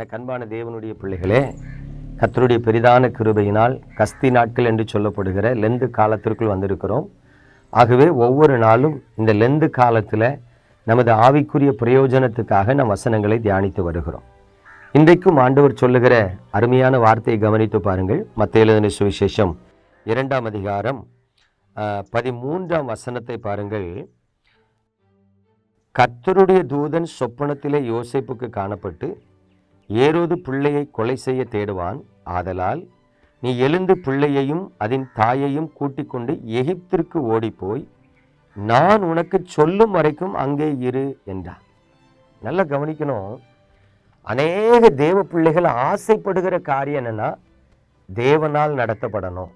எனக்கு அன்பான தேவனுடைய பிள்ளைகளே கத்தருடைய பெரிதான கிருபையினால் கஸ்தி நாட்கள் என்று சொல்லப்படுகிற லெந்து காலத்திற்குள் வந்திருக்கிறோம். ஆகவே ஒவ்வொரு நாளும் இந்த லெந்து காலத்தில் நமது ஆவிக்குரிய பிரயோஜனத்துக்காக நம் வசனங்களை தியானித்து வருகிறோம். இன்றைக்கும் ஆண்டவர் சொல்லுகிற அருமையான வார்த்தையை கவனித்து பாருங்கள். மத்திய எழுதின சுவிசேஷம் இரண்டாம் அதிகாரம் பதிமூன்றாம் வசனத்தை பாருங்கள். கர்த்தருடைய தூதன் சொப்பனத்திலே யோசிப்புக்கு காணப்பட்டு ஏரோது பிள்ளையை கொலை செய்ய தேடுவான். ஆதலால் நீ எழுந்து பிள்ளையையும் அதன் தாயையும் கூட்டிக் கொண்டு எகிப்திற்கு ஓடிப்போய் நான் உனக்கு சொல்லும் வரைக்கும் அங்கே இரு என்றான். நல்லா கவனிக்கணும். அநேக தேவ பிள்ளைகள் ஆசைப்படுகிற காரியம் என்னென்னா தேவனால் நடத்தப்படணும்.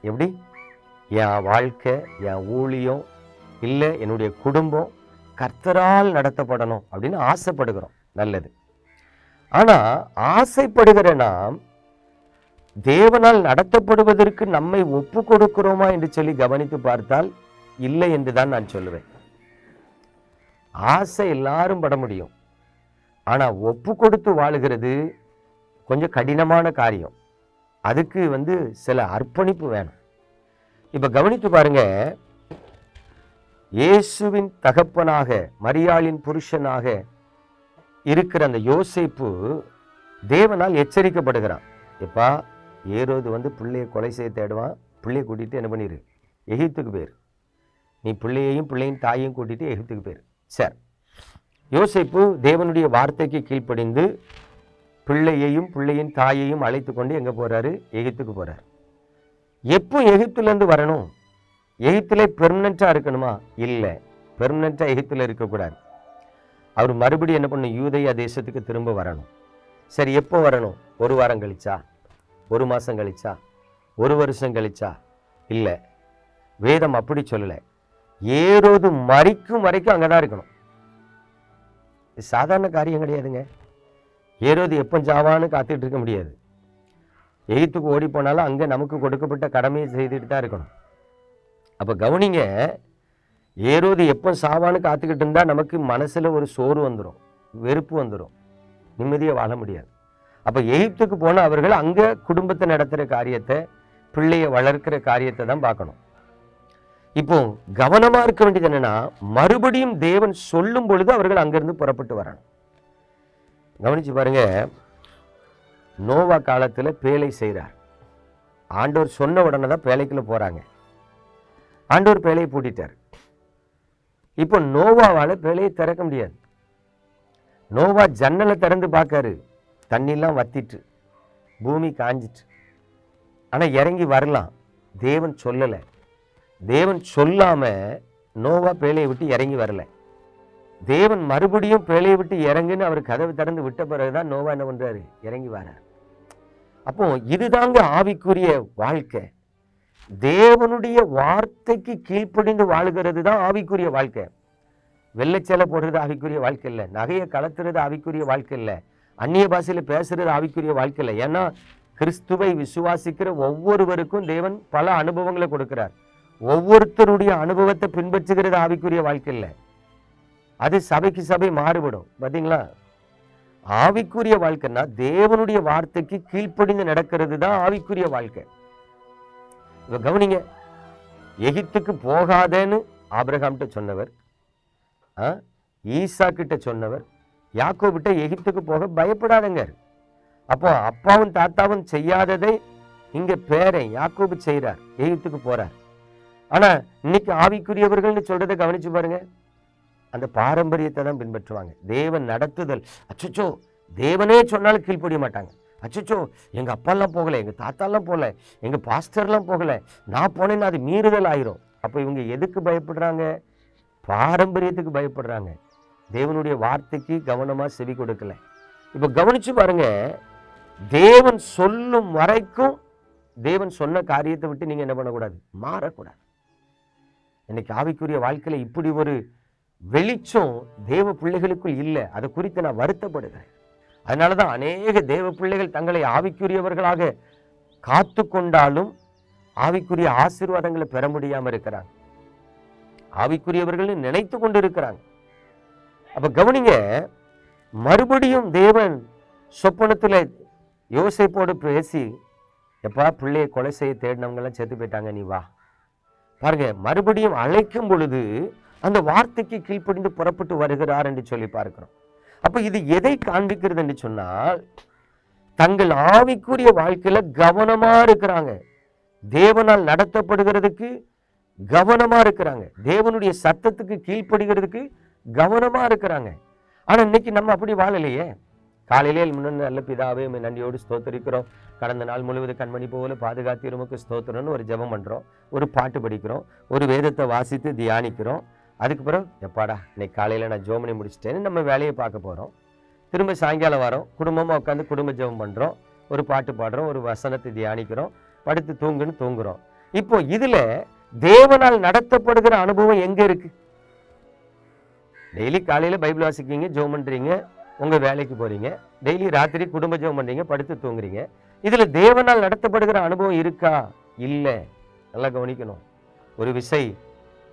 எப்படி? என் வாழ்க்கை என் ஊழியம் இல்லை என்னுடைய குடும்பம் கர்த்தரால் நடத்தப்படணும் அப்படின்னு ஆசைப்படுகிறோம். நல்லது. ஆனால் ஆசைப்படுகிற நாம் தேவனால் நடத்தப்படுவதற்கு நம்மை ஒப்பு கொடுக்கிறோமா என்று சொல்லி கவனித்து பார்த்தால் இல்லை என்று தான் நான் சொல்லுவேன். ஆசை எல்லாரும் பட முடியும். ஆனால் ஒப்பு கொடுத்து வாழுகிறது கொஞ்சம் கடினமான காரியம். அதுக்கு வந்து சில அர்ப்பணிப்பு வேணும். இப்போ கவனித்து பாருங்க இயேசுவின் தகப்பனாக மரியாளின் புருஷனாக இருக்கிற அந்த யோசிப்பு தேவனால் எச்சரிக்கப்படுகிறான். எப்பா ஏரோது வந்து பிள்ளையை கொலை செய்ய தேடுவான் பிள்ளையை கூட்டிகிட்டு என்ன பண்ணிரு? எகிப்துக்கு பேர் நீ பிள்ளையையும் பிள்ளையின் தாயையும் கூட்டிட்டு எகிப்துக்கு பேர் சார் யோசிப்பு தேவனுடைய வார்த்தைக்கு கீழ்ப்படிந்து பிள்ளையையும் பிள்ளையின் தாயையும் அழைத்து கொண்டு எங்கே போகிறாரு எகிப்துக்கு போகிறார் எப்போ எகிப்துலேருந்து வரணும்? எகிப்திலே பெர்மனண்ட்டாக இருக்கணுமா? இல்லை. பெர்மனண்ட்டாக எகிப்தில் இருக்கக்கூடாது. அவர் மறுபடியும் என்ன பண்ணும் யூதயா தேசத்துக்கு திரும்ப வரணும். சரி எப்போ வரணும்? ஒரு வாரம் கழிச்சா? ஒரு மாதம் கழிச்சா? ஒரு வருஷம் கழிச்சா? இல்லை. வேதம் அப்படி சொல்லலை. ஏறோது மறிக்கும் வரைக்கும் அங்கே தான் இருக்கணும். இது சாதாரண காரியம் கிடையாதுங்க. ஏறோது எப்போ ஜாவான்னு காத்துட்டு இருக்க முடியாது. எகித்துக்கு ஓடி போனாலும் அங்கே நமக்கு கொடுக்கப்பட்ட கடமையை செய்துட்டு தான் இருக்கணும். அப்போ கவனிங்க ஏரோது எப்போ சாவான்னு காத்துக்கிட்டு இருந்தால் நமக்கு மனசில் ஒரு சோறு வந்துடும் வெறுப்பு வந்துடும் நிம்மதியாக வாழ முடியாது. அப்போ எகிப்துக்கு போன அவர்கள் அங்கே குடும்பத்தை நடத்துகிற காரியத்தை பிள்ளையை வளர்க்கிற காரியத்தை தான் பார்க்கணும். இப்போ கவனமாக இருக்க வேண்டியது என்னென்னா மறுபடியும் தேவன் சொல்லும் பொழுது அவர்கள் அங்கேருந்து புறப்பட்டு வரணும் கவனிச்சு பாருங்க நோவா காலத்தில் பேழை செய்கிறார் ஆண்டவர் சொன்ன உடனே தான் பேழைக்குள்ளே போகிறாங்க ஆண்டவர் பேழையை பூட்டிட்டார். இப்போ நோவாவால் பிழையை திறக்க முடியாது. நோவா ஜன்னலை திறந்து பார்க்காரு. தண்ணிலாம் வத்திட்டு பூமி காஞ்சிட்டு. ஆனால் இறங்கி வரலாம். தேவன் சொல்லலை. தேவன் சொல்லாமல் நோவா பேழையை விட்டு இறங்கி வரல. தேவன் மறுபடியும் பேழையை விட்டு இறங்குன்னு அவர் கதவை திறந்து விட்ட பிறகுதான் நோவா என்ன பண்ணுறாரு இறங்கி வரார். அப்போ இதுதாங்க ஆவிக்குரிய வாழ்க்கை. தேவனுடைய வார்த்தைக்கு கீழ்ப்படிந்து வாழுகிறது தான் ஆவிக்குரிய வாழ்க்கை. வெள்ளைச்சலை போடுறது ஆவிக்குரிய வாழ்க்கை இல்லை. நகையை கலத்துறது ஆவிக்குரிய வாழ்க்கை இல்லை. அந்நிய பாஷையில் பேசுறது ஆவிக்குரிய வாழ்க்கை இல்லை. ஏன்னா கிறிஸ்துவை விசுவாசிக்கிற ஒவ்வொருவருக்கும் தேவன் பல அனுபவங்களை கொடுக்கிறார். ஒவ்வொருத்தருடைய அனுபவத்தை பின்பற்றுகிறது ஆவிக்குரிய வாழ்க்கை இல்லை. அது சபைக்கு சபை மாறுபடும் பார்த்தீங்களா ஆவிக்குரிய வாழ்க்கைன்னா தேவனுடைய வார்த்தைக்கு கீழ்ப்படிந்து நடக்கிறது தான் ஆவிக்குரிய வாழ்க்கை. இப்போ கவனிங்க எகிப்துக்கு போகாதேன்னு ஆபிரகாம்கிட்ட சொன்னவர் ஆ, ஈசா கிட்ட சொன்னவர் யாக்கோபிட்ட எகிப்துக்கு போக பயப்படாதங்க அப்போ அப்பாவும் தாத்தாவும் செய்யாததை இங்கே பேரன் யாக்கோபு செய்கிறார் எகிப்துக்கு போகிறார் ஆனால் இன்னைக்கு ஆவிக்குரியவர்கள்னு சொல்கிறத கவனிச்சு பாருங்க. அந்த பாரம்பரியத்தை தான் பின்பற்றுவாங்க. தேவன் நடத்துதல். அச்சோ தேவனே சொன்னாலும் கீழ்ப்படிய மாட்டாங்க. அச்சச்சோ எங்கள் அப்பாலாம் போகலை எங்கள் தாத்தாலாம் போகல எங்கள் பாஸ்டர்லாம் போகலை. நான் போனேன்னா அது மீறுதல் ஆயிரும். அப்போ இவங்க எதுக்கு பயப்படுறாங்க? பாரம்பரியத்துக்கு பயப்படுறாங்க. தேவனுடைய வார்த்தைக்கு கவனமாக செவி கொடுக்கல. இப்போ கவனித்து பாருங்க. தேவன் சொல்லும் வரைக்கும் தேவன் சொன்ன காரியத்தை விட்டு நீங்கள் என்ன பண்ணக்கூடாது? மாறக்கூடாது. இன்னைக்கு ஆவிக்குரிய வாழ்க்கையில் இப்படி ஒரு வெளிச்சம் தேவ பிள்ளைகளுக்குள் இல்லை. அதை குறித்து நான் வருத்தப்படுகிறேன். அதனால தான் அநேக தேவ பிள்ளைகள் தங்களை ஆவிக்குரியவர்களாக காத்து கொண்டாலும் ஆவிக்குரிய ஆசீர்வாதங்களை பெற முடியாமல் இருக்கிறாங்க. ஆவிக்குரியவர்கள் நினைத்து கொண்டு இருக்கிறாங்க அப்ப கவனிங்க மறுபடியும் தேவன் சொப்பனத்தில் யோசிப்போடு பேசி எப்பா பிள்ளையை கொலை செய்ய தேடினவங்கெல்லாம் செத்து போயிட்டாங்க நீ வா. பாருங்க மறுபடியும் அழைக்கும் பொழுது அந்த வார்த்தைக்கு கீழ்ப்படிந்து புறப்பட்டு வருகிறார் என்று சொல்லி பார்க்கிறோம். அப்போ இது எதை காண்பிக்கிறது என்று சொன்னால் தங்கள் ஆவிக்குரிய வாழ்க்கையில் கவனமாக இருக்கிறாங்க. தேவனால் நடத்தப்படுகிறதுக்கு கவனமாக இருக்கிறாங்க. தேவனுடைய சத்தத்துக்கு கீழ்ப்படுகிறதுக்கு கவனமாக இருக்கிறாங்க. ஆனால் இன்னைக்கு நம்ம அப்படி வாழலையே. காலையிலே முன்னே நல்ல பிதாவே நன்றியோடு ஸ்தோத்தரிக்கிறோம். கடந்த நாள் முழுவதும் கண்மணி போல பாதுகாத்து உமக்கு ஸ்தோத்திரம்னு ஒரு ஜெபம் பண்ணுறோம் ஒரு பாட்டு படிக்கிறோம். ஒரு வேதத்தை வாசித்து தியானிக்கிறோம். அதுக்கு பிறகு எப்பாடா இன்னைக்கு காலையில் நான் ஜோமனி முடிச்சிட்டேன்னு நம்ம வேலையை பார்க்க போகிறோம் திரும்ப சாயங்காலம் வரோம். குடும்பமாக உட்காந்து குடும்ப ஜெபம் பண்ணுறோம் ஒரு பாட்டு பாடுறோம் ஒரு வசனத்தை தியானிக்கிறோம். படுத்து தூங்குன்னு தூங்குறோம். இப்போ இதில் தேவனால் நடத்தப்படுகிற அனுபவம் எங்கே இருக்குது டெய்லி காலையில் பைபிள் வாசிக்கிறீங்க ஜெபம் பண்ணுறீங்க உங்கள் வேலைக்கு போகிறீங்க டெய்லி ராத்திரி குடும்ப ஜெபம் பண்ணுறீங்க படுத்து தூங்குறீங்க. இதில் தேவனால் நடத்தப்படுகிற அனுபவம் இருக்கா? இல்லை. நல்லா கவனிக்கணும். ஒரு விசை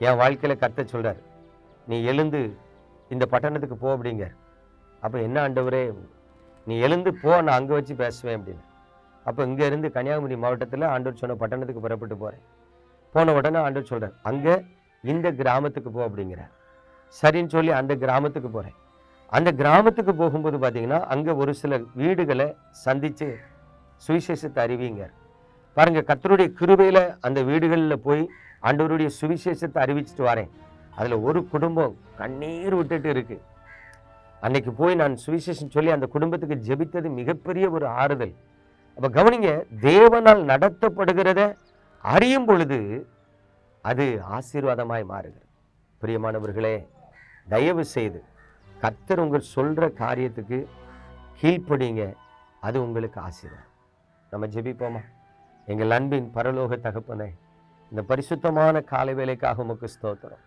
என் வாழ்க்கையில் கத்த சொல்கிறார் நீ எழுந்து இந்த பட்டணத்துக்கு போ அப்படிங்க. அப்போ என்ன ஆண்டவரே நீ எழுந்து போ நான் அங்கே வச்சு பேசுவேன் அப்படின்னு. அப்போ இங்கேருந்து கன்னியாகுமரி மாவட்டத்தில் ஆண்டவர் சொன்ன பட்டணத்துக்கு புறப்பட்டு போகிறேன் போன உடனே ஆண்டவர் சொல்கிறார் அங்கே இந்த கிராமத்துக்கு போ அப்படிங்கிறார். சரின்னு சொல்லி அந்த கிராமத்துக்கு போகிறேன் அந்த கிராமத்துக்கு போகும்போது பார்த்தீங்கன்னா அங்கே ஒரு சில வீடுகளை சந்தித்து சுவிசேஷத்தை அறிவிங்க. பாருங்கள் கத்தருடைய கிருபையில் அந்த வீடுகளில் போய் ஆண்டவருடைய சுவிசேஷத்தை அறிவிச்சிட்டு வரேன். அதில் ஒரு குடும்பம் கண்ணீர் விட்டுட்டு இருக்கு. அன்னைக்கு போய் நான் சுவிசேஷம் சொல்லி அந்த குடும்பத்துக்கு ஜெபித்தது மிகப்பெரிய ஒரு ஆறுதல். அப்போ கவனிங்க தேவனால் நடத்தப்படுகிறத அறியும் பொழுது அது ஆசீர்வாதமாய் மாறுகிறது. பிரியமானவர்களே தயவு செய்து கத்தர் உங்கள் சொல்கிற காரியத்துக்கு கீழ்ப்படிங்க. அது உங்களுக்கு ஆசீர்வாதம். நம்ம ஜெபிப்போமா? எங்கள் அன்பின் பரலோக தகப்பனை இந்த பரிசுத்தமான காலை வேலைக்காக உமக்கு ஸ்தோத்திரம்.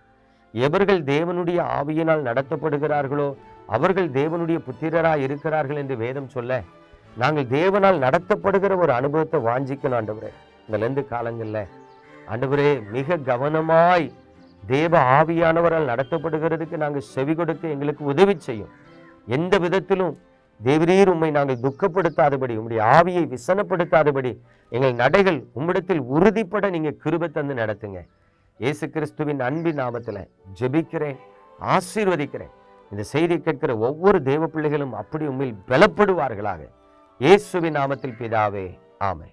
எவர்கள் தேவனுடைய ஆவியினால் நடத்தப்படுகிறார்களோ அவர்கள் தேவனுடைய புத்திரராக இருக்கிறார்கள் என்று வேதம் சொல்ல நாங்கள் தேவனால் நடத்தப்படுகிற ஒரு அனுபவத்தை வாஞ்சிக்கணும் ஆண்டவரே. இந்த காலங்களில் ஆண்டவரே மிக கவனமாய் தேவ ஆவியானவரால் நடத்தப்படுகிறதுக்கு நாங்கள் செவி கொடுக்க எங்களுக்கு உதவி செய்யும். எந்த விதத்திலும் தேவரீர் உம்மை நாங்கள் துக்கப்படுத்தாதபடி உம்முடைய ஆவியை விசனப்படுத்தாதபடி எங்கள் நடைகள் உம்மிடத்தில் உறுதிப்பட நீங்க கிருபை தந்து நடத்துங்க. இயேசு கிறிஸ்துவின் அன்பின் நாமத்துல ஜெபிக்கிறேன் ஆசீர்வதிக்கிறேன். இந்த செய்தி கேட்கிற ஒவ்வொரு தேவ பிள்ளைகளும் அப்படி உண்மையில் பலப்படுவார்களாக. இயேசுவின் நாமத்தில் பிதாவே ஆமை